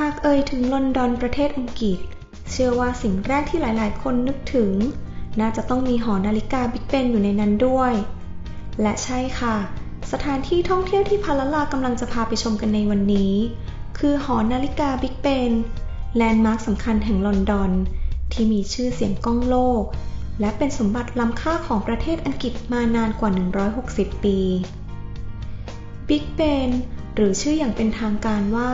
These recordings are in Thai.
หากเอ่ยถึงลอนดอนประเทศอังกฤษ เชื่อว่าสิ่งแรกที่หลายๆ คนนึกถึง น่าจะต้องมีหอนาฬิกาบิ๊กเบนอยู่ในนั้นด้วย และใช่ค่ะ สถานที่ท่องเที่ยวที่พาลลากำลังจะพาไปชมกันในวันนี้ คือหอนาฬิกาบิ๊กเบนแลนด์มาร์คสำคัญแห่งลอนดอน ที่มีชื่อเสียงก้องโลก และเป็นสมบัติล้ำค่าของประเทศอังกฤษมานานกว่า 160 ปีบิ๊กเบนหรือชื่ออย่างเป็นทางการว่า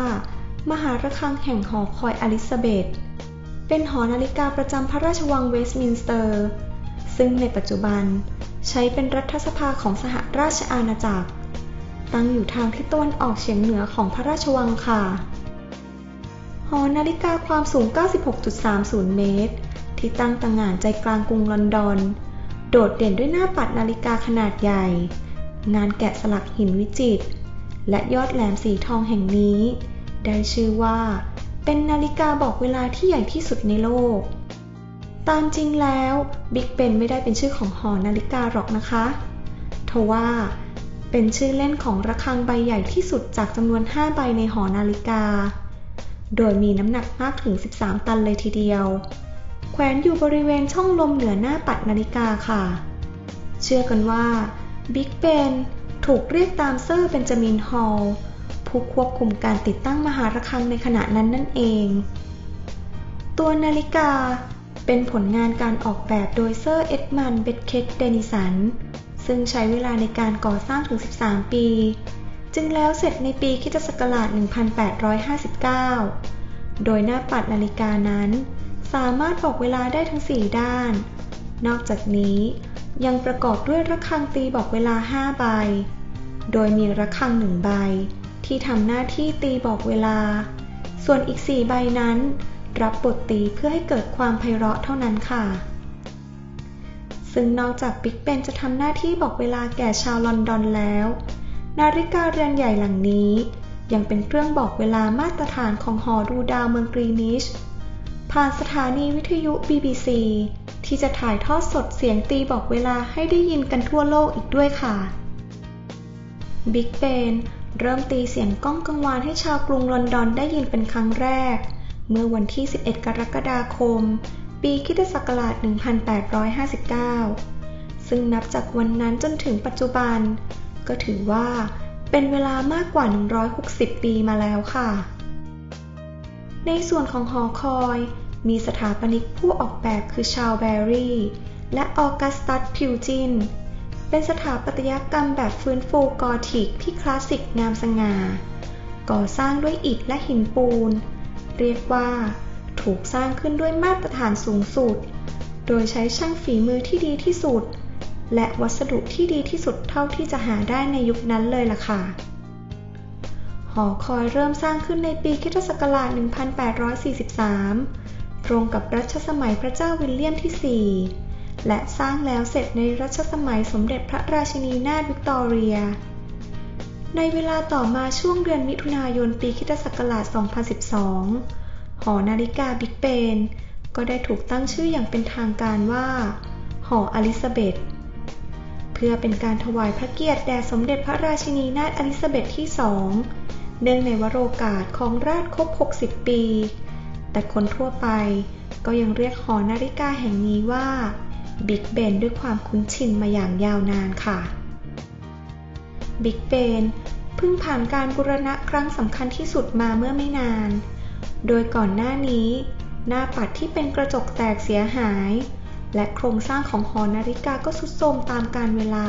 มหาระฆังแห่งหอคอยอลิซาเบธเป็นหอนาฬิกาประจำพระราชวังเวสต์มินสเตอร์ ซึ่งในปัจจุบันใช้เป็นรัฐสภาของสหราชอาณาจักร ตั้งอยู่ทางทิศตะวันออกเฉียงเหนือของพระราชวังค่ะ หอนาฬิกาความสูง 96.30 เมตร ที่ตั้งต่างงานใจกลางกรุงลอนดอน โดดเด่นด้วยหน้าปัดนาฬิกาขนาดใหญ่ งานแกะสลักหินวิจิตร และยอดแหลมสีทองแห่งนี้ ได้ชื่อว่า เป็นนาฬิกาบอกเวลาที่ใหญ่ที่สุดในโลก ตามจริงแล้วบิ๊กเบนไม่ได้เป็นชื่อของหอนาฬิกาหรอกนะคะทว่า เป็นชื่อเล่นของระฆังใบใหญ่ที่สุดจากจำนวน 5 ใบในหอนาฬิกา โดยมีน้ำหนักมากถึง 13 ตันเลยทีเดียว แขวนอยู่บริเวณช่องลมเหนือหน้าปัดนาฬิกาค่ะ เชื่อกันว่าบิ๊กเบนถูกเรียกตามเซอร์เบนจามินฮอลล์ ผู้ควบคุมการติดตั้งมหาระฆังในขณะนั้นนั่นเอง ตัวนาฬิกาเป็นผลงานการออกแบบโดยเซอร์เอ็ดมันเบตเคตเดนิสัน ซึ่งใช้เวลาในการก่อสร้างถึง 13 ปี จึงแล้วเสร็จในปีคิศักราช 1859 โดยหน้าปัดนาฬิกานั้น สามารถบอกเวลาได้ทั้ง 4 ด้าน นอกจากนี้ยังประกอบด้วยระฆังตีบอกเวลา 5 ใบ โดยมีระฆังหนึ่งใบ ที่ทำหน้าที่ตีบอกเวลา ส่วนอีก 4 ใบนั้น รับบทตีเพื่อให้เกิดความไพเราะเท่านั้นค่ะ ซึ่งนอกจากบิ๊กเบนจะทำหน้าที่บอกเวลาแก่ชาวลอนดอนแล้ว นาฬิกาเรือนใหญ่หลังนี้ ยังเป็นเครื่องบอกเวลามาตรฐานของหอดูดาวเมืองกรีนิชผ่านสถานีวิทยุ BBC ที่จะถ่ายทอดสดเสียงตีบอกเวลาให้ได้ยินกันทั่วโลกอีกด้วยค่ะบิ๊กเบน เริ่มตีเสียงก้องกังวานให้ชาวกรุงลอนดอนได้ยินเป็นครั้งแรก เมื่อวันที่ 11 กรกฎาคม ปีคิศักราช 1859 ซึ่งนับจากวันนั้นจนถึงปัจจุบัน ก็ถือว่าเป็นเวลามากกว่า 160 ปีมาแล้วค่ะ ในส่วนของหอคอย มีสถาปนิกผู้ออกแบบคือชาวแบรี่ และออกัสตัสพิวจิน เป็นสถาปัตยกรรมแบบฟื้นฟูกอธิกที่คลาสสิกงามสง่า ก่อสร้างด้วยอิฐและหินปูน เรียกว่า ถูกสร้างขึ้นด้วยมาตรฐานสูงสุด โดยใช้ช่างฝีมือที่ดีที่สุด และวัสดุที่ดีที่สุดเท่าที่จะหาได้ในยุคนั้นเลยล่ะค่ะ หอคอยเริ่มสร้างขึ้นในปีคศ1843 ตรงกับรัชสมัยพระเจ้าวิลเลียมที่ 4 และสร้างแล้วเสร็จในรัชสมัยสมเด็จพระราชินีนาถวิกตอเรีย ในเวลาต่อมาช่วงเดือนมิถุนายนปีคิศักราช 2012 หอนาฬิกาบิ๊กเบนก็ได้ถูกตั้งชื่ออย่างเป็นทางการว่า หออลิซาเบธเพื่อเป็นการถวายพระเกียรติแด่สมเด็จพระราชินีนาถอลิซาเบธที่สองเนื่องในวโรกาสของราชครบ 60 ปี แต่คนทั่วไปก็ยังเรียกหอนาฬิกาแห่งนี้ว่า บิ๊กเบนด้วยความคุ้นชินมาอย่างยาวนานค่ะ บิ๊กเบนเพิ่งผ่านการบูรณะครั้งสำคัญที่สุดมาเมื่อไม่นาน โดยก่อนหน้านี้ หน้าปัดที่เป็นกระจกแตกเสียหาย และโครงสร้างของหอนาฬิกาก็สุดโทรมตามกาลเวลา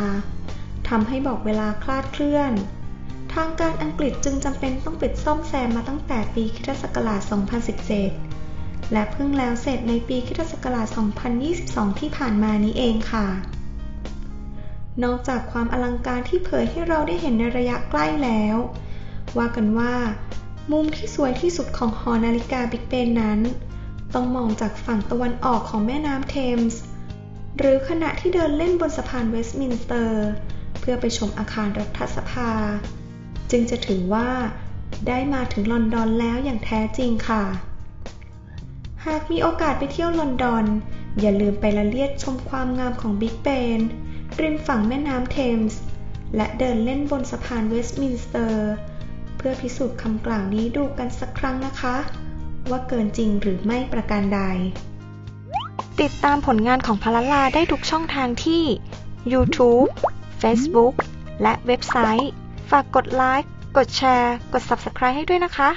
ทำให้บอกเวลาคลาดเคลื่อน ทางการอังกฤษจึงจำเป็นต้องปิดซ่อมแซมมาตั้งแต่ปีคศ 2017 และเพิ่งแล้วเสร็จในปีคศ2022 ที่ผ่านมานี้เองค่ะ นอกจากความอลังการที่เผยให้เราได้เห็นในระยะใกล้แล้ว ว่ากันว่า มุมที่สวยที่สุดของหอนาฬิกาบิ๊กเบนนั้น ต้องมองจากฝั่งตะวันออกของแม่น้ำเทมส์ หรือขณะที่เดินเล่นบนสะพานเวสต์มินสเตอร์ เพื่อไปชมอาคารรัฐสภา จึงจะถือว่าได้มาถึงลอนดอนแล้วอย่างแท้จริงค่ะ หากมีโอกาสไปเที่ยวลอนดอน อย่าลืมไปละเลียดชมความงามของบิ๊กเบนริมฝั่งแม่น้ำเทมส์ และเดินเล่นบนสะพานเวสต์มินสเตอร์ เพื่อพิสูจน์คำกล่าวนี้ดูกันสักครั้งนะคะ ว่าเกินจริงหรือไม่ประการใด ติดตามผลงานของพลลาได้ทุกช่องทางที่ YouTube Facebook และเว็บไซต์ ฝากกดไลค์ กดแชร์ กด Subscribe ให้ด้วยนะคะ